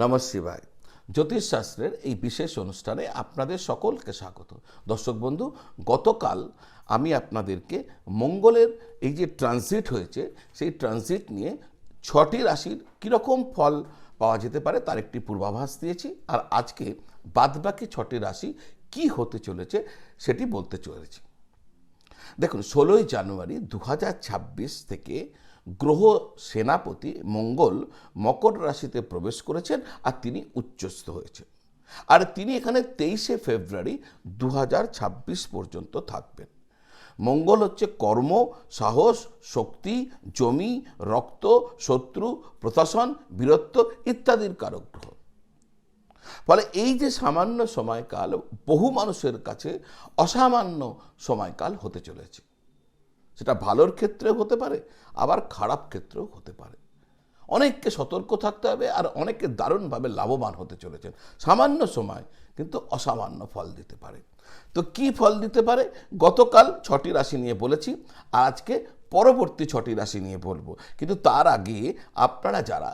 নমঃ শিবায়। জ্যোতিষশাস্ত্রের এই বিশেষ অনুষ্ঠানে আপনাদের সকলকে স্বাগত। দর্শক বন্ধু, গতকাল আমি আপনাদেরকে মঙ্গলের এই যে ট্রানজিট হয়েছে, সেই ট্রানজিট নিয়ে ছটি রাশির কীরকম ফল পাওয়া যেতে পারে তার একটি পূর্বাভাস দিয়েছি। আর আজকে বাদবাকি ছটি রাশি কি হতে চলেছে সেটি বলতে চলেছি। দেখুন, ষোলোই জানুয়ারি দু হাজার ছাব্বিশ থেকে গ্রহ সেনাপতি মঙ্গল মকর রাশিতে প্রবেশ করেছেন আর তিনি উচ্চস্থ হয়েছেন। আর তিনি এখানে তেইশে ফেব্রুয়ারি দু হাজার ছাব্বিশ পর্যন্ত থাকবেন। মঙ্গল হচ্ছে কর্ম, সাহস, শক্তি, জমি, রক্ত, শত্রু, প্রশাসন, বীরত্ব ইত্যাদির কারক গ্রহ। ফলে এই যে সামান্য সময়কাল, বহু মানুষের কাছে অসামান্য সময়কাল হতে চলেছে। সেটা ভালোর ক্ষেত্রেও হতে পারে, আবার খারাপ ক্ষেত্রেও হতে পারে। অনেককে সতর্ক থাকতে হবে আর অনেকে দারুণভাবে লাভবান হতে চলেছেন। সামান্য সময়, কিন্তু অসামান্য ফল দিতে পারে। তো কি ফল দিতে পারে? গতকাল ছটি রাশি নিয়ে বলেছি, আর আজকে পরবর্তী ছটি রাশি নিয়ে বলব। কিন্তু তার আগে আপনারা যারা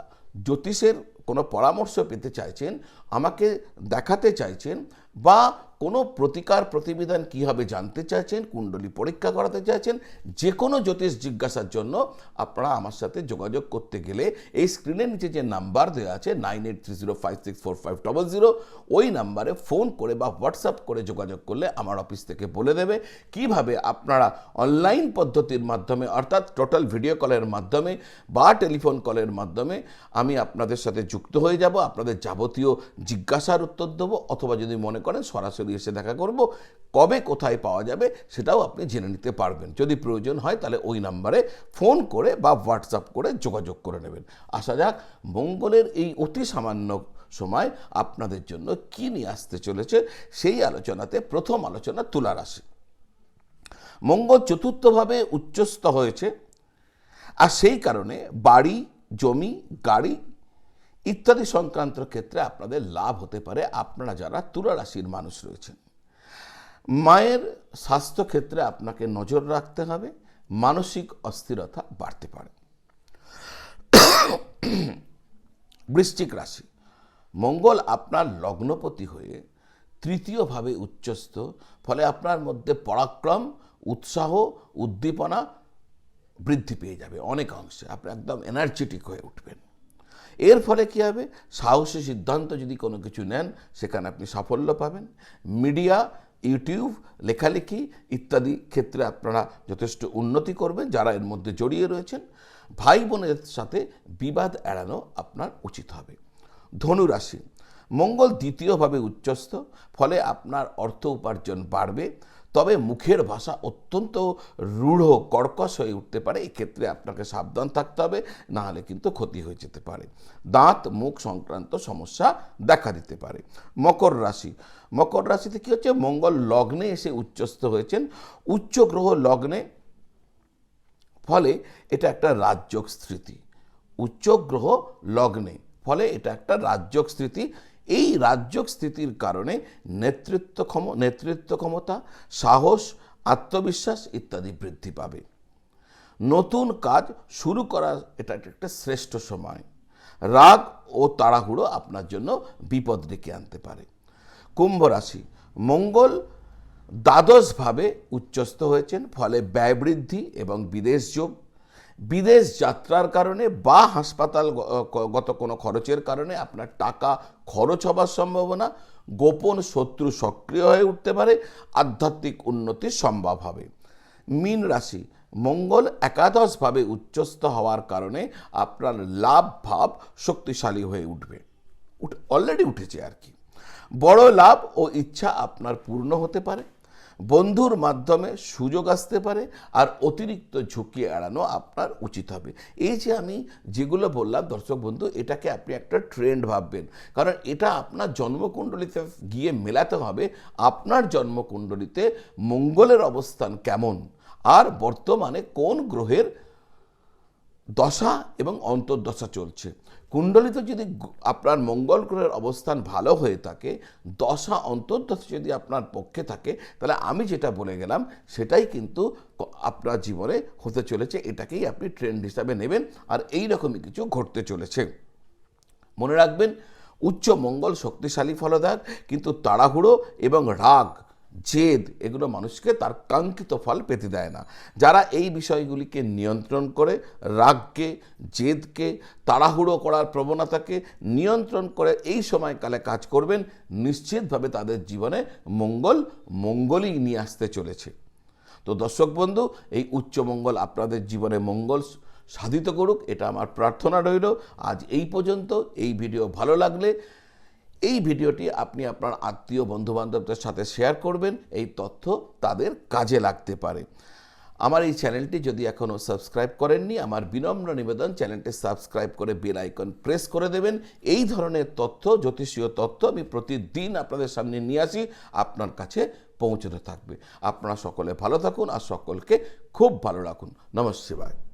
জ্যোতিষের কোনো পরামর্শ পেতে চাইছেন, আমাকে দেখাতে চাইছেন বা কোনো প্রতিকার প্রতিবিধান কীভাবে জানতে চাইছেন, কুণ্ডলী পরীক্ষা করাতে চাইছেন যে কোনো জ্যোতিষ জিজ্ঞাসার জন্য আপনারা আমার সাথে যোগাযোগ করতে গেলে এই স্ক্রিনের নিচে যে নাম্বার দেওয়া আছে nine eight three zero five six four five double zero, ওই নাম্বারে ফোন করে বা হোয়াটসঅ্যাপ করে যোগাযোগ করলে আমার অফিস থেকে বলে দেবে কীভাবে আপনারা অনলাইন পদ্ধতির মাধ্যমে, অর্থাৎ টোটাল ভিডিও কলের মাধ্যমে বা টেলিফোন কলের মাধ্যমে আমি আপনাদের সাথে যুক্ত হয়ে যাব, আপনাদের যাবতীয় জিজ্ঞাসার উত্তর দেবো, অথবা যদি মনে করেন, সরাসরি এসে দেখা করব। কবে কোথায় পাওয়া যাবে সেটাও আপনি জেনে নিতে পারবেন। যদি প্রয়োজন হয় তাহলে ওই নাম্বারে ফোন করে বা হোয়াটসঅ্যাপ করে যোগাযোগ করে নেবেন। আসা যাক, মঙ্গলের এই অতি সামান্য সময় আপনাদের জন্য কি নিয়ে আসতে চলেছে সেই আলোচনাতে প্রথম আলোচনা তুলা রাশি। মঙ্গল চতুর্থভাবে উচ্চস্থ হয়েছে। আর সেই কারণে বাড়ি, জমি, গাড়ি ইত্যাদি সংক্রান্ত ক্ষেত্রে আপনাদের লাভ হতে পারে। আপনারা যারা তুলা রাশির মানুষ রয়েছেন, মায়ের স্বাস্থ্য ক্ষেত্রে আপনাকে নজর রাখতে হবে, মানসিক অস্থিরতা বাড়তে পারে। বৃশ্চিক রাশি, মঙ্গল আপনার লগ্নপতি হয়ে তৃতীয়ভাবে উচ্চস্থ, ফলে আপনার মধ্যে পরাক্রম, উৎসাহ, উদ্দীপনা বৃদ্ধি পেয়ে যাবে অনেক অংশে আপনি একদম এনার্জেটিক হয়ে উঠবেন। এর ফলে কী হবে? সাহসী সিদ্ধান্ত যদি কোনো কিছু নেন, সেখানে আপনি সাফল্য পাবেন। মিডিয়া, ইউটিউব, লেখালেখি ইত্যাদি ক্ষেত্রে আপনারা যথেষ্ট উন্নতি করবেন, যারা এর মধ্যে জড়িয়ে রয়েছেন। ভাই বোনের সাথে বিবাদ এড়ানো আপনার উচিত হবে। ধনুরাশি, মঙ্গল দ্বিতীয়ভাবে উচ্চস্থ, ফলে আপনার অর্থ উপার্জন বাড়বে। তবে মুখের ভাষা অত্যন্ত রূঢ়, কর্কশ হয়ে উঠতে পারে। এক্ষেত্রে আপনাকে সাবধান থাকতে হবে না হলে কিন্তু ক্ষতি হয়ে যেতে পারে। দাঁত, মুখ সংক্রান্ত সমস্যা দেখা দিতে পারে। মকর রাশি। মকর রাশিতে কী হচ্ছে? মঙ্গল লগ্নে এসে উচ্চস্থ হয়েছেন। উচ্চ গ্রহ লগ্নে, ফলে এটা একটা রাজযোগ স্মৃতি উচ্চ গ্রহ লগ্নে, ফলে এটা একটা রাজযোগ স্মৃতি এই রাজযোগ স্থিতির কারণে নেতৃত্ব ক্ষম, নেতৃত্ব ক্ষমতা, সাহস, আত্মবিশ্বাস ইত্যাদি বৃদ্ধি পাবে। নতুন কাজ শুরু করা এটা একটা শ্রেষ্ঠ সময়। রাগ ও তাড়াহুড়ো আপনার জন্য বিপদ ডেকে আনতে পারে। কুম্ভ রাশি, মঙ্গল দ্বাদশভাবে উচ্চস্থ হয়েছেন, ফলে ব্যয় বৃদ্ধি এবং বিদেশ যোগ বিদেশ যাত্রার কারণে বা হাসপাতাল গত কোনো খরচের কারণে আপনার টাকা খরচ হবার সম্ভাবনা গোপন শত্রু সক্রিয় হয়ে উঠতে পারে, আধ্যাত্মিক উন্নতি সম্ভব হবে। মীন রাশি, মঙ্গল একাদশভাবে উচ্চস্থ হওয়ার কারণে আপনার লাভ ভাব শক্তিশালী হয়ে উঠবে। অলরেডি উঠেছে আর কি। বড় লাভ ও ইচ্ছা আপনার পূর্ণ হতে পারে। বন্ধুর মাধ্যমে সুযোগ আসতে পারে আর অতিরিক্ত ঝুঁকি এড়ানো আপনার উচিত হবে। এই যে আমি যেগুলো বললাম, দর্শক বন্ধু, এটাকে আপনি একটা ট্রেন্ড ভাববেন। কারণ এটা আপনার জন্মকুণ্ডলিতে গিয়ে মেলাতে হবে, আপনার জন্মকুণ্ডলিতে মঙ্গলের অবস্থান কেমন? আর বর্তমানে কোন গ্রহের দশা এবং অন্তর্দশা চলছে। কুণ্ডলিতে যদি আপনার মঙ্গল গ্রহের অবস্থান ভালো হয়ে থাকে, দশা, অন্তর্দশা যদি আপনার পক্ষে থাকে, তাহলে আমি যেটা বলে গেলাম, সেটাই কিন্তু আপনার জীবনে হতে চলেছে। এটাকেই আপনি ট্রেন্ড হিসাবে নেবেন আর এই রকমই কিছু ঘটতে চলেছে। মনে রাখবেন, উচ্চ মঙ্গল শক্তিশালী ফলদায়ক, কিন্তু তাড়াহুড়ো এবং রাগ জেদ, এগুলো মানুষকে তার কাঙ্ক্ষিত ফল পেতে দেয় না। যারা এই বিষয়গুলিকে নিয়ন্ত্রণ করে, রাগকে, জেদকে, তাড়াহুড়ো করার প্রবণতাকে নিয়ন্ত্রণ করে এই সময়কালে কাজ করবেন, নিশ্চিতভাবে তাদের জীবনে মঙ্গল, মঙ্গলই নিয়ে আসতে চলেছে। তো দর্শক বন্ধু, এই উচ্চমঙ্গল আপনাদের জীবনে মঙ্গল সাধিত করুক, এটা আমার প্রার্থনা রইল। আজ এই পর্যন্ত, এই ভিডিও ভালো লাগলে এই ভিডিওটি আপনি আপনার আত্মীয়, বন্ধুবান্ধবদের সাথে শেয়ার করবেন। এই তথ্য তাদের কাজে লাগতে পারে। আমার এই চ্যানেলটি যদি এখনও সাবস্ক্রাইব করেননি, আমার বিনম্র নিবেদন চ্যানেলটি সাবস্ক্রাইব করে বেল আইকন প্রেস করে দেবেন। এই ধরনের তথ্য, জ্যোতিষীয় তথ্য আমি প্রতিদিন আপনাদের সামনে নিয়ে আসি, আপনার কাছে পৌঁছতে থাকবে। আপনারা সকলে ভালো থাকুন আর সকলকে খুব ভালো রাখুন। নমস্কার